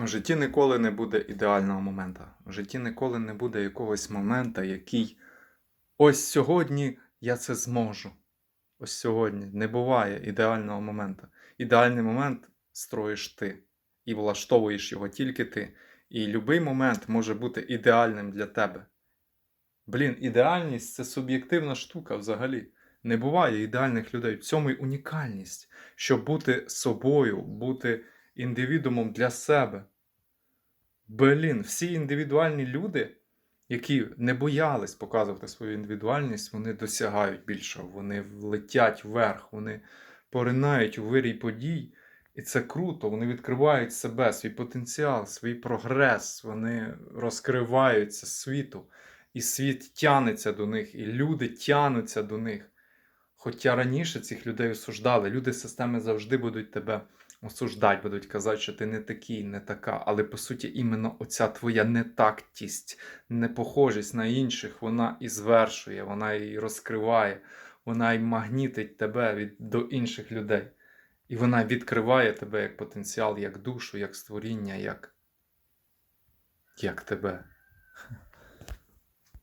В житті ніколи не буде ідеального моменту. В житті ніколи не буде якогось моменту, який ось сьогодні я це зможу. Ось сьогодні не буває ідеального моменту. Ідеальний момент строїш ти і влаштовуєш його тільки ти. І будь-який момент може бути ідеальним для тебе. Блін, ідеальність це суб'єктивна штука взагалі. Не буває ідеальних людей. В цьому й унікальність, щоб бути собою, бути індивідумом для себе. Блін, всі індивідуальні люди, які не боялись показувати свою індивідуальність, вони досягають більшого, вони летять вверх, вони поринають у вирій подій. І це круто, вони відкривають себе, свій потенціал, свій прогрес, вони розкриваються світу, і світ тянеться до них, і люди тянуться до них. Хоча раніше цих людей осуждали, люди системи завжди будуть тебе осуждати, будуть казати, що ти не такий, не така. Але по суті, іменно оця твоя нетактість, непохожість на інших, вона і звершує, вона і розкриває, вона і магнітить тебе від, до інших людей. І вона відкриває тебе як потенціал, як душу, як створіння, як, як тебе.